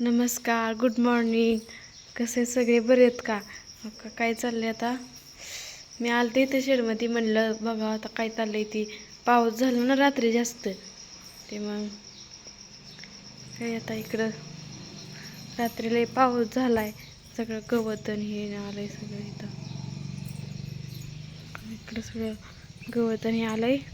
नमस्कार good morning कसे सगळे? बरे आहेत का? काय चाललंय आता? मी आलते इथे शेडमध्ये म्हणलं बघा आता काय चाललंय ती. पाऊस झाला ना रात्री जास्त. ते मग काय आता इकडं? रात्रीला पाऊस पाऊस झालाय. सगळं गवत आणि हे आलंय सगळं इथं. इकडं सगळं गवत आणि आलंय. आहे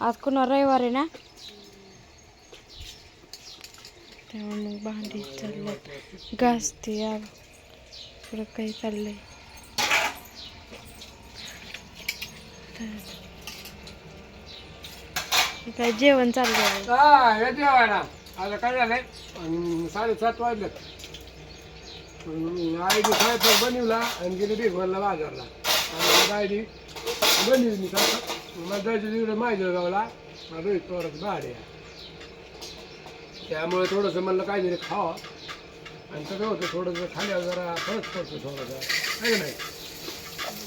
आज कुणा रविवार आहे ना? तेव्हा मग भांडी चाललं घासते या पुढं काही चाललंय. काय जेवण चाललंय? आहे जेवायला. आता काय झालंय? साडेसात वाजलं आयडी स्वयंपाक बनवला आणि गेली भिगवणला बाजारला. आणि गाडी बनवली मी स्वयंपाक. मला जायचं तिकडे माझ्या गावाला मला रोहित पवाराचं भाडे त्यामुळे थोडंसं म्हणलं काहीतरी खावा आणि सगळं होतं थोडंसं खाल्यावर जरा फरक पडतो थोडासा आहे का नाही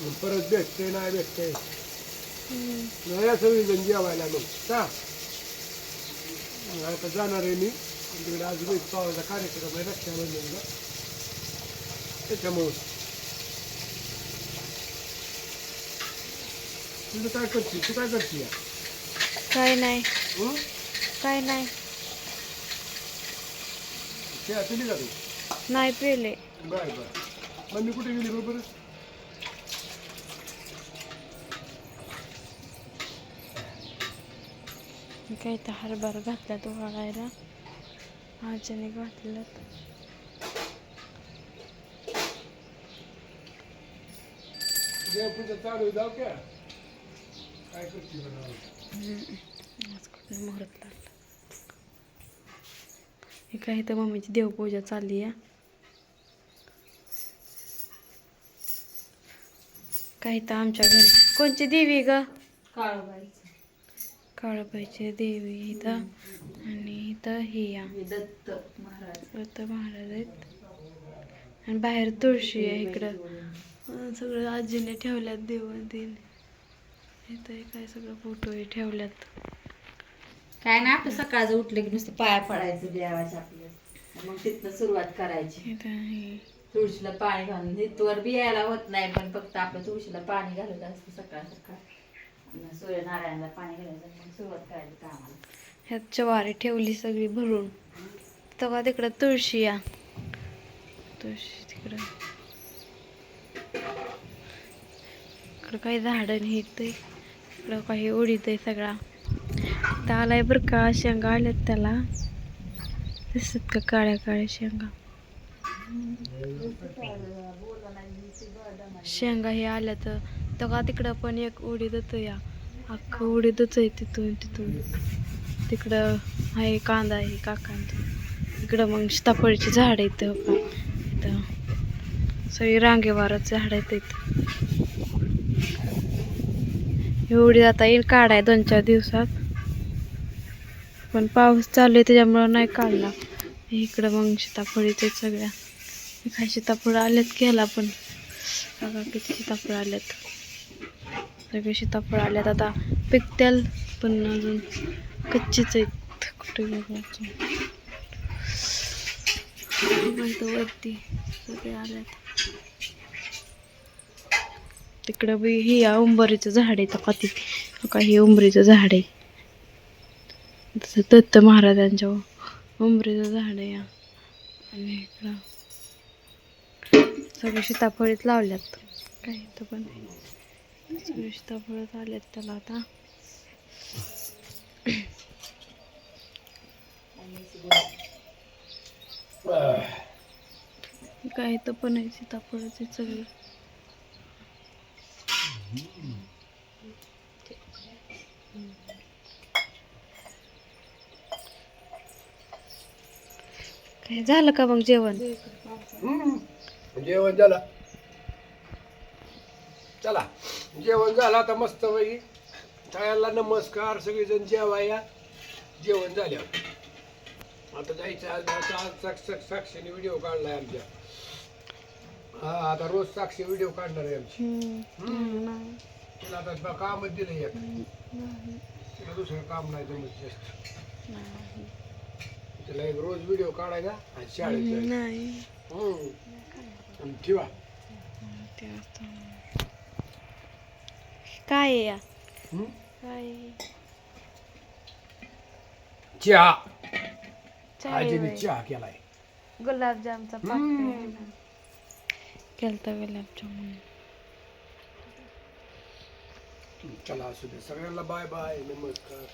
मग परत भेटते नाही भेटते हम्म. या सगळी जण जेवायला मग का मग आता जाणार आहे मी तिकडे आज रोहित पवारचा कार्यक्रम आहे रक्षाबंधनला त्याच्यामुळं तुझं काय करते? तू काय करते? काय नाही? काय नाही. पिली का तू? नाही पेले. बरं बरं. मम्मी कुठे गेली बरोबर काय तर हरभरा घातला तो वाळायला आजीने घातलं देवपूजा चालू आहे, जाऊ क्या काय करते बरं आज कुठं मुहूर्त लागलं हे काय तर मम्मीची देवपूजा चालली आहे. काही तर आमच्या घरी? कोणची देवी ग? काळबाईची. देवी इथं. आणि इथं ही या. दत्त महाराज. दत्त महाराज आहेत. आणि बाहेर तुळशी आहे इकडं. सगळं आजीने ठेवल्यात देवण दिन इथं काय सगळं फोटो हे ठेवल्यात. काय ना आपलं सकाळचं उठलं की नुसतं पाया पडायचं देवाच्या आपलं मग तिथनं सुरुवात करायची. इथं हे तुळशीला पाणी घालून. तिथवर बी यायला होत नाही पण फक्त आपलं तुळशीला पाणी घालत असतं सकाळ सकाळ. सूर्यनारायणला पाणी घालायचं मग सुरुवात करायची कामाला. ह्यात ज्वारी ठेवली सगळी भरून. तेव्हा तिकडं तुळशी या. तुळशी तिकडं. इकडं काही झाडं निघतंय इकडं काही उडीत आहे सगळा. इथं आलाय बरं का शेंगा आल्यात त्याला. दिसत का काळ्या काळ्या शेंगा? शेंगा हे आल्या तर तेव्हा तिकडं पण एक उडीदच या. अख्खं उडीदच आहे तिथून तिथून. तिकडं आहे कांदा आहे काकांचं. इकडं मग सीताफळची झाड आहेत. इथं. इथं सगळी रांगेवारच झाड आहेत. इथं एवढी आता येईल काढाय दोन चार दिवसात. पण पाऊस चालू आहे त्याच्यामुळं नाही काढला. इकडं मग सीताफळीचे सगळ्या. काय सीताफळ आलेत घ्यायला पण. बघा किती सीताफळ आलेत. सगळे सीताफळ आल्यात आता पिकत्याल पण अजून कच्चीच आहेत. कुठे बघायचं? वरती सगळे आल्यात तिकडं बी हे या उंबरीचं झाड आहे का का हे उंबरीचं झाड आहे. तसं दत्त महाराजांच्या उंबरीचं झाड आहे या. आणि इकडं सगळे सीताफळीत लावल्यात. काय तर पण आहे. सगळे सीताफळच आल्यात त्याला आता. काय तर पण आहे सीताफळाचे सगळे. काय? झालं का मग जेवण. जेवण झालं. चला. जेवण झालं आता मस्त पैकी. सगळ्यांना नमस्कार सगळेजण जेवाया जेवण झाल्यावर आता जायचं आज साक्ष साक्ष- साक्षीने व्हिडिओ काढलाय आमच्या. हा आता रोज साक्षी व्हिडिओ काढणार आहे आमची. हम्म. नाही. तिला आता कामच दिलं एक. तिला दुसरं काम नाही जमत जास्त. नाही. तिला एक रोज व्हिडिओ काढायचा आणि शाळेत जायचं. नाही हम्म. आणि ठेवा. काय आहे या हम्म? काय? चहा आहे आजीने होय. चहा केलाय गुलाबजामचा पाक हम्म. केलता गुलाबजामुन चला असू दे सगळ्यांना बाय बाय नमस्कार